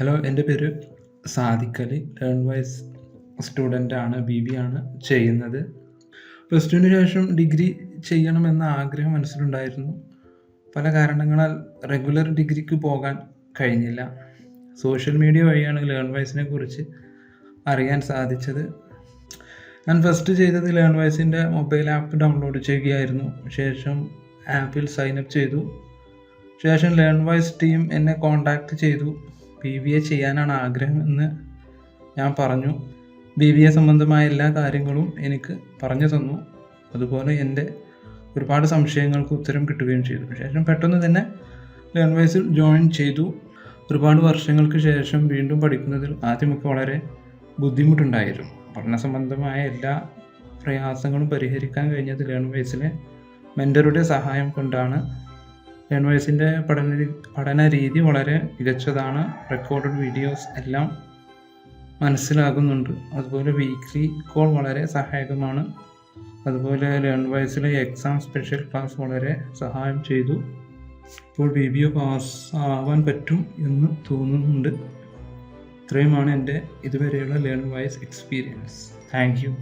Hello എന്റെ പേര് Sadiq Ali learn wise student ആണ് ബി ബി ആണ് ചെയ്യുന്നത്. പ്ലസ് ടുവിന് ശേഷം ഡിഗ്രി ചെയ്യണമെന്ന ആഗ്രഹം മനസ്സിലുണ്ടായിരുന്നു. പല കാരണങ്ങളാൽ റെഗുലർ ഡിഗ്രിക്ക് പോകാൻ കഴിഞ്ഞില്ല. സോഷ്യൽ മീഡിയ വഴിയാണ് ലേൺ വൈസിനെ കുറിച്ച് അറിയാൻ സാധിച്ചത്. ഞാൻ ഫസ്റ്റ് ചെയ്തത് ലേൺ വൈസിന്റെ മൊബൈൽ ആപ്പ് ഡൗൺലോഡ് ചെയ്യുകയായിരുന്നു. ശേഷം ആപ്പിൽ സൈൻ അപ്പ് ചെയ്തു. ശേഷം ലേൺ വൈസ് ടീം എന്നെ കോൺടാക്റ്റ് ചെയ്തു. ബി ബി എ ചെയ്യാനാണ് ആഗ്രഹം എന്ന് ഞാൻ പറഞ്ഞു. ബി ബി എ സംബന്ധമായ എല്ലാ കാര്യങ്ങളും എനിക്ക് പറഞ്ഞു തന്നു. അതുപോലെ എന്റെ ഒരുപാട് സംശയങ്ങൾക്ക് ഉത്തരം കിട്ടുകയും ചെയ്തു. ശേഷം പെട്ടെന്ന് തന്നെ ലേൺ വൈസിൽ ജോയിൻ ചെയ്തു. ഒരുപാട് വർഷങ്ങൾക്ക് ശേഷം വീണ്ടും പഠിക്കുന്നതിൽ ആദ്യമൊക്കെ വളരെ ബുദ്ധിമുട്ടുണ്ടായിരുന്നു. പഠന സംബന്ധമായ എല്ലാ പ്രയാസങ്ങളും പരിഹരിക്കാൻ കഴിഞ്ഞത് ലേൺ വൈസിലെ മെന്ററുടെ സഹായം കൊണ്ടാണ്. ലേൺ വൈസിന്റെ പഠന പഠന രീതി വളരെ മികച്ചതാണ്. റെക്കോർഡഡ് വീഡിയോസ് എല്ലാം മനസ്സിലാകുന്നുണ്ട്. അതുപോലെ വീക്ക്ലി കോൾ വളരെ സഹായകമാണ്. അതുപോലെ ലേൺ വൈസിലെ എക്സാം സ്പെഷ്യൽ ക്ലാസ് വളരെ സഹായം ചെയ്തു. ഇപ്പോൾ ബി ബി ഒ പാസ് ആവാൻ പറ്റും എന്ന് തോന്നുന്നുണ്ട്. ഇത്രയുമാണ് എന്റെ ഇതുവരെയുള്ള learn wise experience thank you